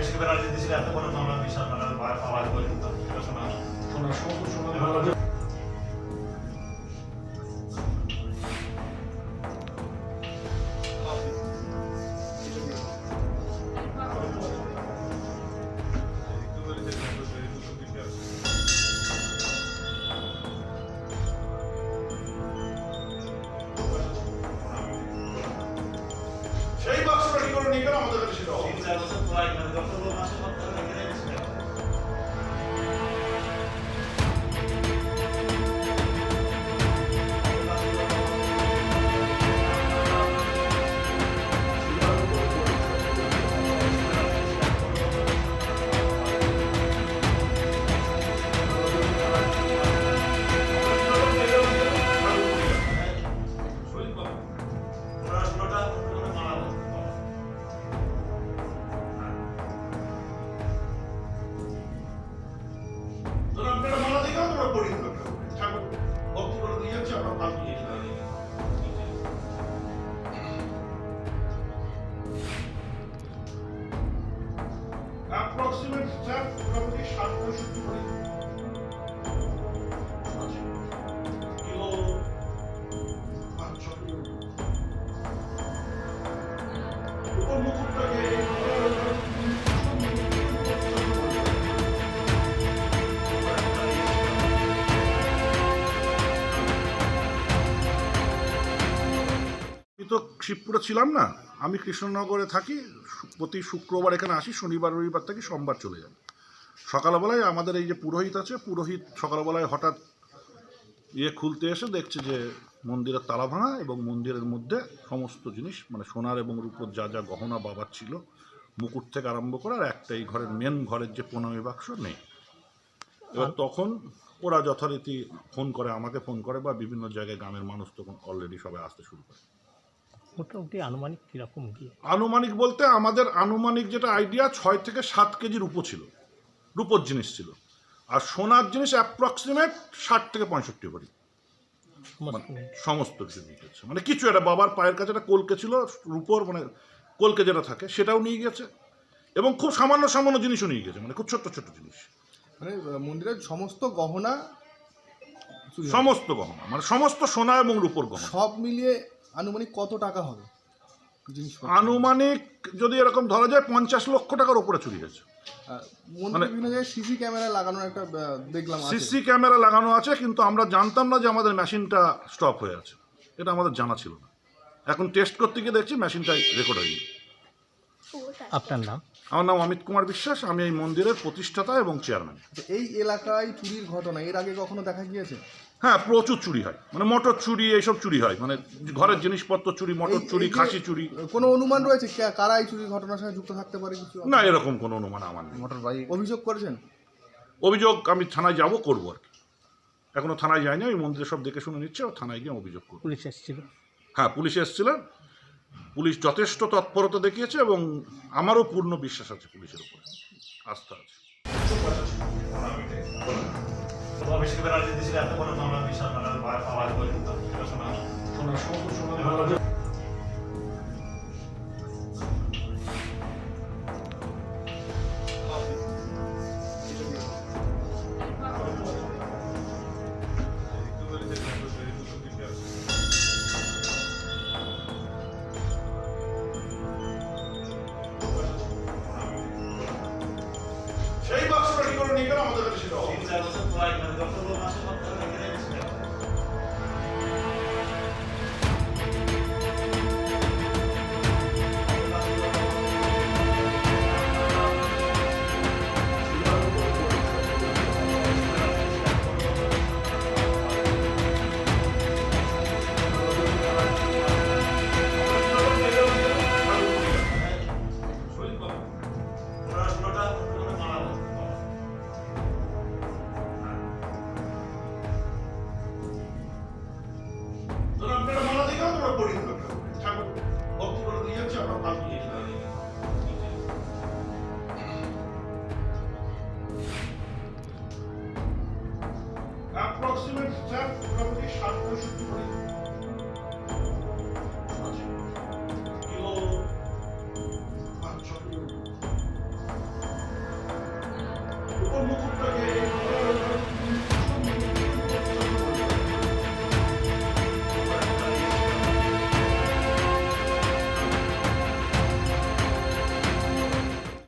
অভিষেক ব্যানার্জি দিয়েছিল এত তো মামলা বিশাল মানে আওয়াজ করে কিন্তু শোনা শোনা শোনা নিয়ে গেল আমাদের কাছে। সেটা স্যার মোটামুটি ষাট পঁয়ষট্টি করে উপর তো শিবপুরে ছিলাম না। আমি কৃষ্ণনগরে থাকি প্রতি শুক্রবার এখানে আসি শনিবার রবিবার থেকে সোমবার চলে যাই। সকালবেলায় আমাদের এই যে পুরোহিত আছে পুরোহিত সকালবেলায় হঠাৎ ইয়ে খুলতে এসে দেখছে যে মন্দিরের তালা ভাঙা এবং মন্দিরের মধ্যে সমস্ত জিনিস মানে সোনার এবং রূপোর যা যা গহনা বাবার ছিল মুকুট থেকে আরম্ভ করে আর একটা এই ঘরের মেন ঘরের যে প্রণামী বাক্স নেই। এবার তখন ওরা যথারীতি ফোন করে আমাকে ফোন করে বা বিভিন্ন জায়গায় গ্রামের মানুষ তখন অলরেডি সবাই আসতে শুরু করে। মোটামুটি আনুমানিক কীরকম কি আনুমানিক বলতে আমাদের আনুমানিক যেটা আইডিয়া ছয় থেকে সাত কেজি রূপো ছিল। রূপোর জিনিস ছিল। আর সোনার জিনিস অ্যাপ্রক্সিমেট ষাট থেকে পঁয়ষট্টি ভরি। সমস্ত কিছু নিয়ে গেছে। মানে কিছু একটা বাবার পায়ের কাছে একটা কলকে ছিল রূপোর মানে কলকে যেটা থাকে সেটাও নিয়ে গেছে। এবং খুব সামান্য সামান্য জিনিসও নিয়ে গেছে। মানে খুব ছোট্ট ছোট্ট জিনিস। মানে মন্দিরের সমস্ত গহনা? সমস্ত গহনা। মানে সমস্ত সোনা এবং রূপোর গহনা। সব মিলিয়ে আনুমানিক কত টাকা হবে? জিনিস আনুমানিক যদি এরকম ধরা যায় পঞ্চাশ লক্ষ টাকার উপরে চুরি গেছে মানে- সিসি ক্যামেরা লাগানো একটা দেখলাম সিসি ক্যামেরা লাগানো আছে কিন্তু আমরা জানতাম না যে আমাদের মেশিনটা স্টপ হয়ে আছে। এটা আমাদের জানা ছিল না। এখন টেস্ট করতে গিয়ে দেখছি মেশিনটাই রেকর্ড হয়নি। আপনার নাম? আমার নাম অমিত কুমার বিশ্বাস আমি এই মন্দিরের প্রতিষ্ঠাতা এবং চেয়ারম্যান। তো এই এলাকায় চুরির ঘটনা এর আগে কখনো দেখা গিয়েছে? হ্যাঁ প্রচুর চুরি হয়। মানে মটর চুরি এইসব চুরি হয়। মানে ঘরের জিনিসপত্র চুরি মটর চুরি খাসি চুরি। কোনো অনুমান রয়েছে? কে- কারা এই চুরির ঘটনার সঙ্গে যুক্ত থাকতে পারে কিছু? না এরকম কোনো অনুমান আমার নেই। মোটর বাইক অভিযোগ করেছেন? অভিযোগ আমি থানায় যাব করব আর কি। এখনও থানায় যায়নি আমি মন্দিরে সব দেখে শুনে নিচ্ছে ও থানায় গিয়ে অভিযোগ করব। পুলিশ এসেছিল? হ্যাঁ পুলিশ এসেছিলেন পুলিশ যথেষ্ট তৎপরতা দেখিয়েছে এবং আমারও পূর্ণ বিশ্বাস আছে পুলিশের উপরে। আস্থা আছে। অভিষেক ব্যানার্জি এত কোনো গেল আমাদের কাছে সেটা তিন চার বছর পর মানে ডক্টর মাসের পর থেকে রেখে মোটামুটি